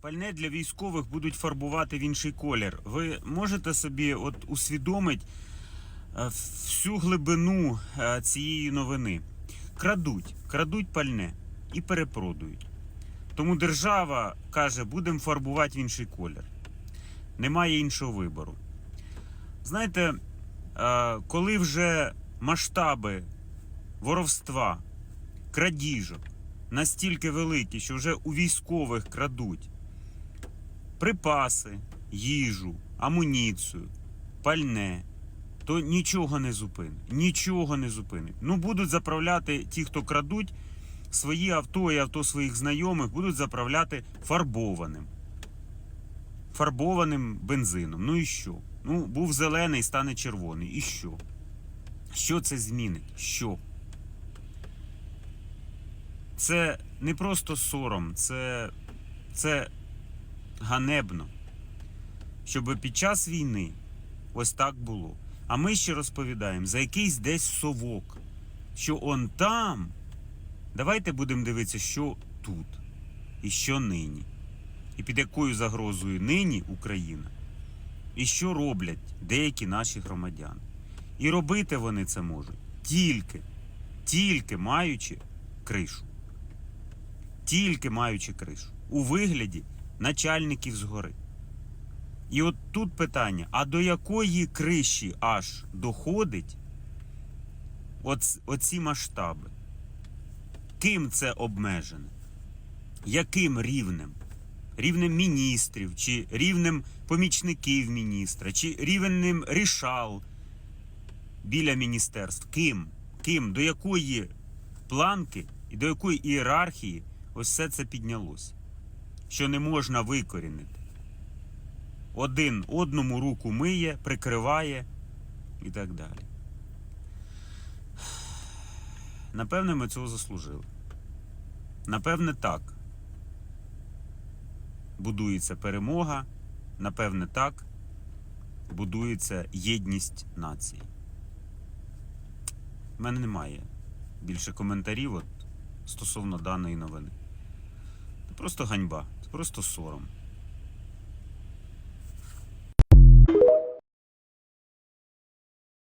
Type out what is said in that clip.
Пальне для військових будуть фарбувати в інший колір. Ви можете собі от усвідомити е, всю глибину е, цієї новини. Крадуть, крадуть пальне і перепродують. Тому держава каже, будемо фарбувати в інший колір. Немає іншого вибору. Знаєте, е, коли вже масштаби воровства, крадіжок настільки великі, що вже у військових крадуть припаси, їжу, амуніцію, пальне, то нічого не зупинить. Нічого не зупинить. Ну, будуть заправляти ті, хто крадуть, свої авто і авто своїх знайомих будуть заправляти фарбованим. Фарбованим бензином. Ну і що? Ну, був зелений, стане червоний. І що? Що це змінить? Що? Це не просто сором, це, це ганебно. Щоб під час війни ось так було. А ми ще розповідаємо за якийсь десь совок, що он там. Давайте будемо дивитися, що тут і що нині. І під якою загрозою нині Україна, і що роблять деякі наші громадяни. І робити вони це можуть тільки, тільки маючи кришу. Тільки маючи кришу. У вигляді начальників згори. І от тут питання: а до якої криші аж доходить оц- оці масштаби? Ким це обмежене? Яким рівнем? Рівнем міністрів, чи рівнем помічників міністра, чи рівнем рішал біля міністерств? Ким? Ким? До якої планки і до якої ієрархії ось все це піднялося? Що не можна викорінити. Один одному руку миє, прикриває і так далі. Напевне, ми цього заслужили. Напевне, так. Будується перемога, напевне, так будується єдність нації. У мене немає більше коментарів от, стосовно даної новини. Це просто ганьба, просто сором.